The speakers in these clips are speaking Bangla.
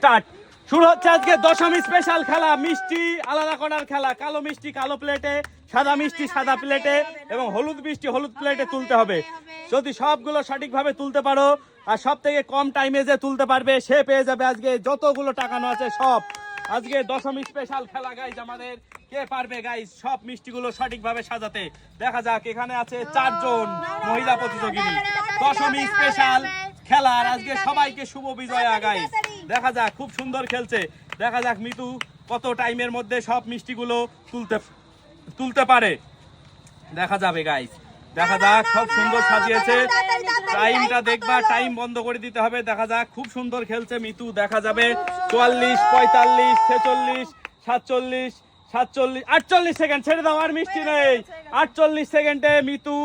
স্টার্ট। শুরু হচ্ছে আজকে দশমী স্পেশাল খেলা, মিষ্টি, আলাদা করার খেলা, কালো মিষ্টি, কালো প্লেটে সাদা মিষ্টি, সাদা প্লেটে এবং হলুদ মিষ্টি, হলুদ প্লেটে তুলতে হবে। যদি সবগুলো সঠিকভাবে তুলতে পারো, আর সব থেকে কম টাইমে যে তুলতে পারবে, সে পেয়ে যাবে আজকে যতগুলো টাকানো আছে, সব। আজকে দশমী স্পেশাল খেলা গাইজ আমাদের। কে পারবে গাইজ সব মিষ্টিগুলো সঠিকভাবে সাজাতে? দেখা যাক, এখানে আছে চারজন মহিলা প্রতিযোগিনী। দশমী স্পেশাল খেলার আজকে সবাইকে শুভ বিজয়া গাইজ দেখা যাক খুব সুন্দর খেলছে। দেখা যাক মিতু কত টাইমের মধ্যে সব মিষ্টিগুলো তুলতে তুলতে পারে। দেখা যাবে গাইজ দেখা যাক সব সুন্দর সাজিয়েছে। টাইমটা দেখবা টাইম বন্ধ করে দিতে হবে। দেখা যাক খুব সুন্দর খেলছে মিতু। দেখা যাবে চুয়াল্লিশ পঁয়তাল্লিশ ছেচল্লিশ সাতচল্লিশ সাতচল্লিশ আটচল্লিশ সেকেন্ড ছেড়ে দাও আর মিষ্টি নেই। আটচল্লিশ সেকেন্ডে মিতু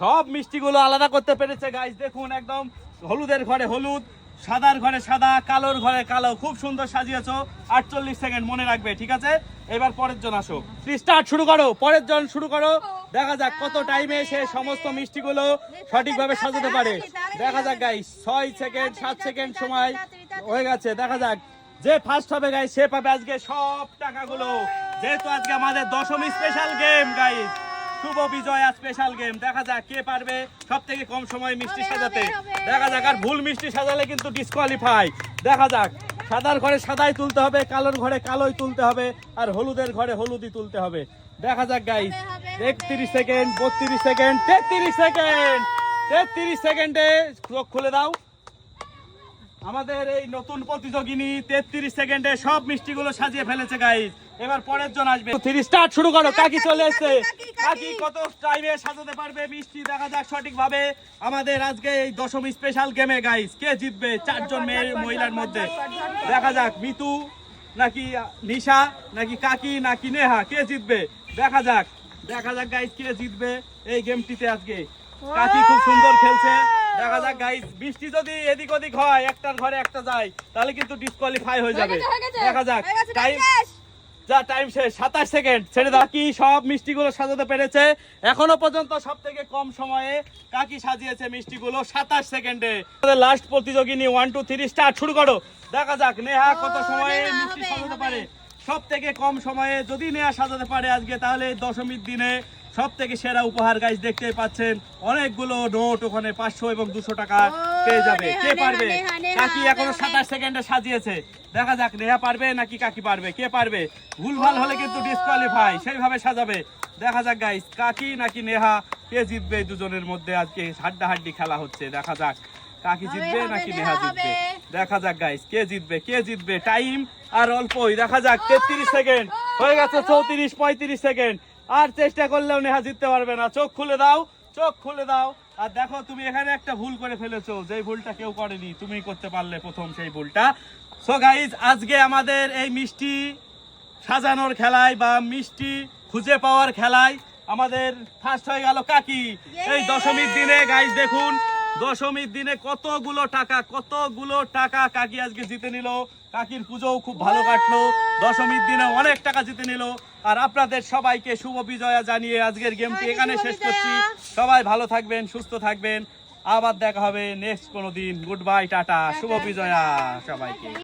সব মিষ্টিগুলো আলাদা করতে পেরেছে গাইজ দেখুন একদম হলুদের ঘরে হলুদ, সাদার ঘরে সাদা, কালোর ঘরে কালো। খুব সুন্দর সাজিয়েছো। আটচল্লিশ সেকেন্ড মনে রাখবে, ঠিক আছে? এবার পরের জন আসো স্টার্ট শুরু করো, পরের জন শুরু করো। দেখা যাক কত টাইমে সে সমস্ত মিষ্টিগুলো সঠিকভাবে সাজাতে পারে। দেখা যাক গাইস ছয় সেকেন্ড সাত সেকেন্ড সময় হয়ে গেছে। দেখা যাক, যে ফার্স্ট হবে গাই সে পাবে আজকে সব টাকাগুলো। যেহেতু আজকে আমাদের দশমী স্পেশাল গেম গাইস শুভ বিজয়া স্পেশাল গেম দেখা যাক কে পারবে সব থেকে কম সময় মিষ্টি সাজাতে। দেখা যাক আর ভুল মিষ্টি সাজালে কিন্তু ডিসকোয়ালিফাই দেখা যাক সাদার ঘরে সাদাই তুলতে হবে কালোর ঘরে কালোই তুলতে হবে আর হলুদের ঘরে হলুদই তুলতে হবে। দেখা যাক গাইস একত্রিশ সেকেন্ড বত্রিশ সেকেন্ড তেত্রিশ সেকেন্ড তেত্রিশ সেকেন্ডে চোখ খুলে দাও। আমাদের এই নতুন প্রতিযোগিনী তেত্রিশ সেকেন্ডে সব মিষ্টিগুলো সাজিয়ে ফেলেছে গাইস এবার পরের জন আসবে। থ্রি স্টার্ট শুরু করো। কাকি চলে এসছে। কাকি কত টাইমে সাজাতে পারবে মিষ্টি? দেখা যাক সঠিক ভাবে আমাদের আজকে এই দশমী স্পেশাল গেমে গাইস কে জিতবে চারজন মেয়ে মহিলার মধ্যে? দেখা যাক মিতু নাকি নিশা নাকি কাকি নাকি নেহা কে জিতবে? দেখা যাক। দেখা যাক গাইস কে জিতবে এই গেমটিতে আজকে। কাকি খুব সুন্দর খেলছে। দেখা যাক গাইস বৃষ্টি যদি এদিক ওদিক হয় একটার ঘরে একটা যায় তাহলে কিন্তু ডিসকোয়ালিফাই হয়ে যাবে। দেখা যাক টাইম যা টাইম শেষ সাতাশ সেকেন্ড ছেড়ে দাও কি সব মিষ্টিগুলো সাজাতে পেরেছে। এখনও পর্যন্ত সব থেকে কম সময়ে কাকি সাজিয়েছে মিষ্টিগুলো সাতাশ সেকেন্ডে লাস্ট প্রতিযোগিনী ওয়ান টু থ্রি স্টার্ট শুরু করো। দেখা যাক নেহা কত সময়ে মিষ্টি সাজাতে পারে। সব থেকে কম সময়ে যদি নেহা সাজাতে পারে আজকে তাহলে দশমীর দিনে সব থেকে সেরা উপহার গাইজ দেখতে পাচ্ছেন। অনেকগুলো নোট ওখানে পাঁচশো এবং দুশো টাকা পেয়ে যাবে। কে পারবে? কাকি এখনও সাতাশ সেকেন্ডে সাজিয়েছে। দেখা যাক নেহা পারবে নাকি কাকি পারবে? কে পারবে? ভুলভাল হলে কিন্তু ডিসকোয়ালিফাই সেইভাবে সাজাবে। দেখা যাক গাইস কাকি নাকি নেহা কে জিতবে দুজনের মধ্যে? আজকে হাড্ডা হাড্ডি খেলা হচ্ছে দেখা যাক। কাকি জিতবে নাকি নেহা নেহা জিতবে? দেখা যাক গাইস কে জিতবে কে জিতবে? টাইম আর অল্পই দেখা যাক তেত্রিশ সেকেন্ড হয়ে গেছে চৌত্রিশ পঁয়ত্রিশ সেকেন্ড আর চেষ্টা করলেও নেহা জিততে পারবে না। চোখ খুলে দাও চোখ খুলে দাও। আর দেখো তুমি এখানে একটা ভুল করে ফেলেছো। যেই ভুলটা কেউ করেনি তুমি করতে পারলে প্রথম সেই ভুলটা। সো গাইজ আজকে আমাদের এই মিষ্টি সাজানোর খেলায় বা মিষ্টি খুঁজে পাওয়ার খেলায় আমাদের ফার্স্ট হয়ে গেল কাকি। এই দশমীর দিনে গাইজ দেখুন দশমীর দিনে কতগুলো টাকা কতগুলো টাকা কাকি আজকে জিতে নিল। কাকির পুজোও খুব ভালো কাটলো। দশমীর দিনে অনেক টাকা জিতে নিল। আর আপনাদের সবাইকে শুভ বিজয়া জানিয়ে আজকের গেমটি এখানে শেষ করছি। সবাই ভালো থাকবেন সুস্থ থাকবেন। আবার দেখা হবে নেক্সট কোনো দিন। গুড বাই টাটা শুভ বিজয়া সবাইকে।